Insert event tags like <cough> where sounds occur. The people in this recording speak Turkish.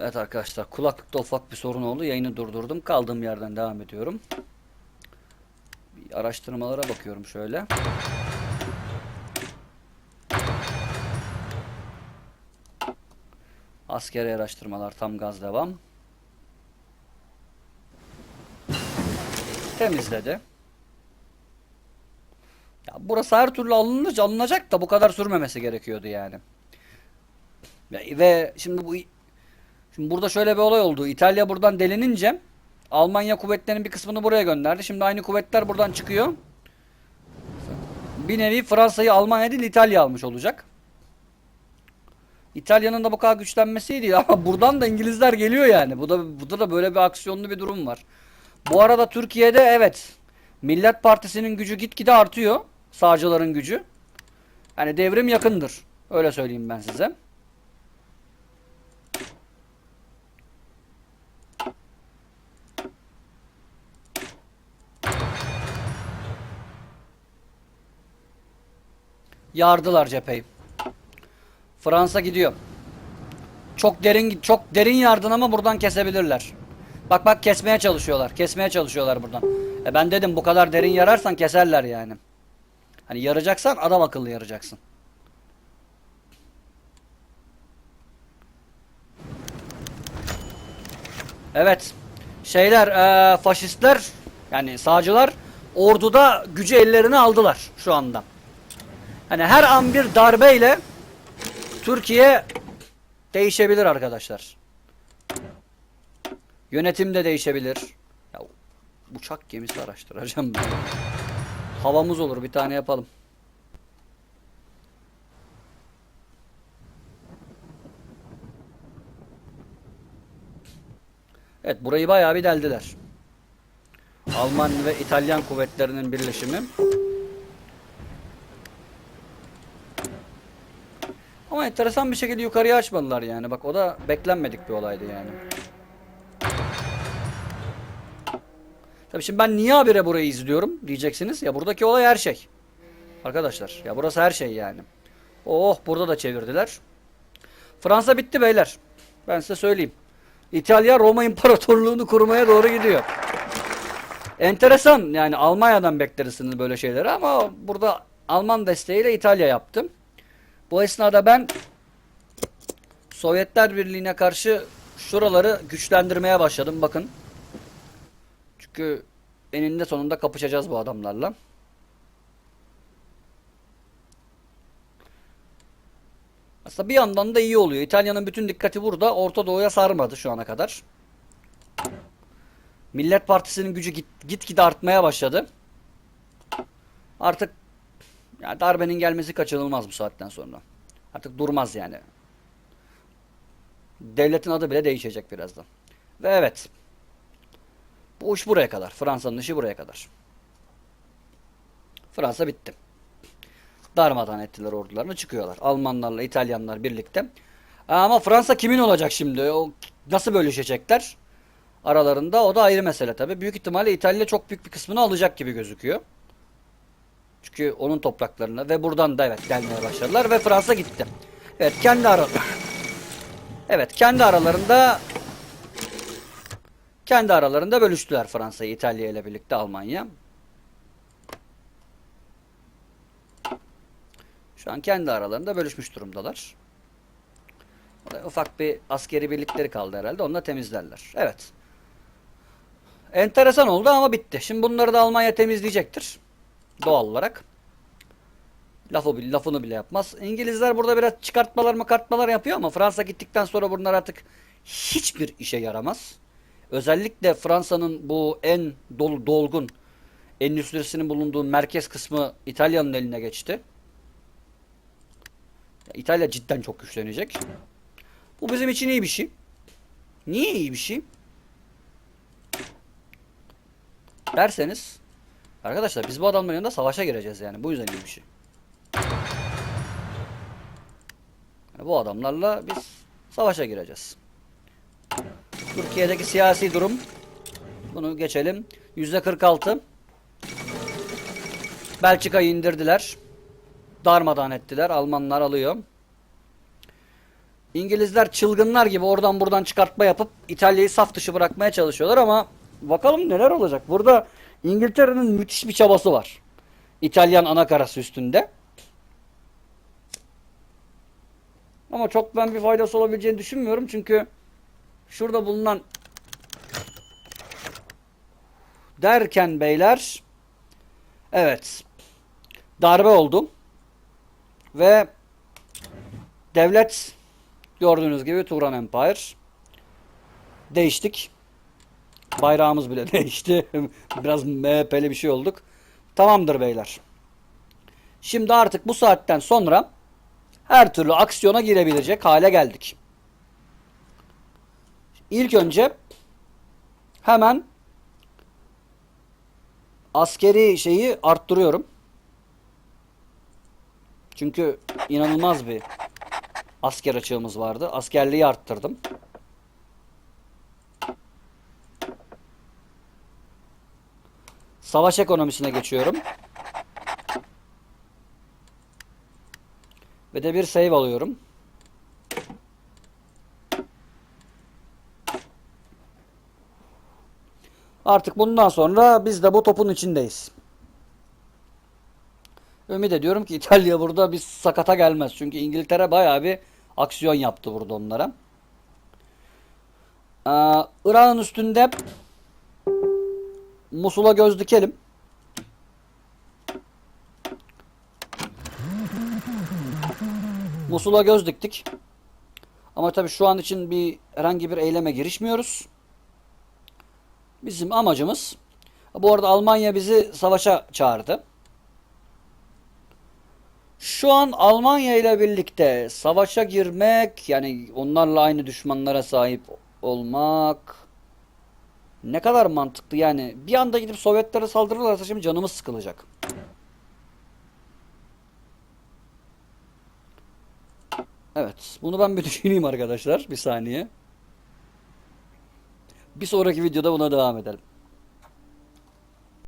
Evet arkadaşlar kulaklıkta ufak bir sorun oldu. Yayını durdurdum. Kaldığım yerden devam ediyorum. Bir araştırmalara bakıyorum şöyle. Askeri araştırmalar tam gaz devam. Temizledi. Ya burası her türlü alınır, alınacak da bu kadar sürmemesi gerekiyordu yani. Ya, ve şimdi bu Şimdi burada şöyle bir olay oldu. İtalya buradan delinince Almanya kuvvetlerinin bir kısmını buraya gönderdi. Şimdi aynı kuvvetler buradan çıkıyor. Bir nevi Fransa'yı Almanya değil İtalya almış olacak. İtalya'nın da bu kadar güçlenmesiydi <laughs> ama buradan da İngilizler geliyor yani. Bu da burada da böyle bir aksiyonlu bir durum var. Bu arada Türkiye'de evet Millet Partisi'nin gücü gitgide artıyor. Sağcıların gücü. Yani devrim yakındır. Öyle söyleyeyim ben size. Yardılar cepheyi. Fransa gidiyor. Çok derin çok derin yardın ama buradan kesebilirler. Bak bak kesmeye çalışıyorlar. Kesmeye çalışıyorlar buradan. E ben dedim bu kadar derin yararsan keserler yani. Hani yaracaksan adam akıllı yaracaksın. Evet. Şeyler eee, faşistler yani sağcılar orduda gücü ellerine aldılar şu anda. Hani her an bir darbeyle Türkiye değişebilir arkadaşlar. Yönetim de değişebilir. Ya, uçak gemisi araştıracağım ben. Havamız olur bir tane yapalım. Evet burayı bayağı bir deldiler. Alman ve İtalyan kuvvetlerinin birleşimi. Enteresan bir şekilde yukarıya açmadılar yani. Bak o da beklenmedik bir olaydı yani. Tabii şimdi ben niye habire burayı izliyorum diyeceksiniz. Ya buradaki olay her şey. Arkadaşlar ya burası her şey yani. Oh burada da çevirdiler. Fransa bitti beyler. Ben size söyleyeyim. İtalya Roma İmparatorluğunu kurmaya doğru gidiyor. Enteresan yani Almanya'dan beklersiniz böyle şeyleri ama burada Alman desteğiyle İtalya yaptım. Bu esnada ben Sovyetler Birliği'ne karşı şuraları güçlendirmeye başladım bakın. Çünkü eninde sonunda kapışacağız bu adamlarla. Aslında bir yandan da iyi oluyor. İtalya'nın bütün dikkati burada. Orta Doğu'ya sarmadı şu ana kadar. Millet Partisi'nin gücü git, gitgide artmaya başladı. Artık ya darbenin gelmesi kaçınılmaz bu saatten sonra. Artık durmaz yani. Devletin adı bile değişecek birazdan. Ve evet. Bu iş buraya kadar. Fransa'nın işi buraya kadar. Fransa bitti. Darmadan ettiler ordularını çıkıyorlar. Almanlarla İtalyanlar birlikte. Ama Fransa kimin olacak şimdi? O nasıl bölüşecekler? Aralarında o da ayrı mesele tabi. Büyük ihtimalle İtalya çok büyük bir kısmını alacak gibi gözüküyor. Çünkü onun topraklarına ve buradan da evet gelmeye başladılar ve Fransa gitti. Evet kendi ara <laughs> Evet kendi aralarında kendi aralarında bölüştüler Fransa'yı İtalya ile birlikte Almanya. Şu an kendi aralarında bölüşmüş durumdalar. Ufak bir askeri birlikleri kaldı herhalde. Onu da temizlerler. Evet. Enteresan oldu ama bitti. Şimdi bunları da Almanya temizleyecektir. Doğal olarak. Lafı, lafını bile yapmaz. İngilizler burada biraz çıkartmalar mı kartmalar yapıyor ama Fransa gittikten sonra bunlar artık hiçbir işe yaramaz. Özellikle Fransa'nın bu en dolu, dolgun endüstrisinin bulunduğu merkez kısmı İtalya'nın eline geçti. İtalya cidden çok güçlenecek. Bu bizim için iyi bir şey. Niye iyi bir şey? Derseniz arkadaşlar biz bu adamların yanında savaşa gireceğiz yani. Bu yüzden iyi bir şey. Yani bu adamlarla biz savaşa gireceğiz. Türkiye'deki siyasi durum bunu geçelim. Yüzde 46 Belçika'yı indirdiler. Darmadan ettiler. Almanlar alıyor. İngilizler çılgınlar gibi oradan buradan çıkartma yapıp İtalya'yı saf dışı bırakmaya çalışıyorlar ama bakalım neler olacak. Burada İngiltere'nin müthiş bir çabası var. İtalyan ana karası üstünde. Ama çok ben bir faydası olabileceğini düşünmüyorum çünkü şurada bulunan derken beyler evet darbe oldu ve devlet gördüğünüz gibi Turan Empire değiştik bayrağımız bile <laughs> değişti biraz MHP'li bir şey olduk tamamdır beyler şimdi artık bu saatten sonra her türlü aksiyona girebilecek hale geldik İlk önce hemen askeri şeyi arttırıyorum. Çünkü inanılmaz bir asker açığımız vardı. Askerliği arttırdım. Savaş ekonomisine geçiyorum. Ve de bir save alıyorum. Artık bundan sonra biz de bu topun içindeyiz. Ümit ediyorum ki İtalya burada bir sakata gelmez. Çünkü İngiltere bayağı bir aksiyon yaptı burada onlara. Ee, Irak'ın üstünde Musul'a göz dikelim. Musul'a göz diktik. Ama tabii şu an için bir herhangi bir eyleme girişmiyoruz. Bizim amacımız bu arada Almanya bizi savaşa çağırdı. Şu an Almanya ile birlikte savaşa girmek yani onlarla aynı düşmanlara sahip olmak ne kadar mantıklı yani bir anda gidip Sovyetlere saldırırlarsa şimdi canımız sıkılacak. Evet bunu ben bir <laughs> düşüneyim arkadaşlar bir saniye. Bir sonraki videoda buna devam edelim.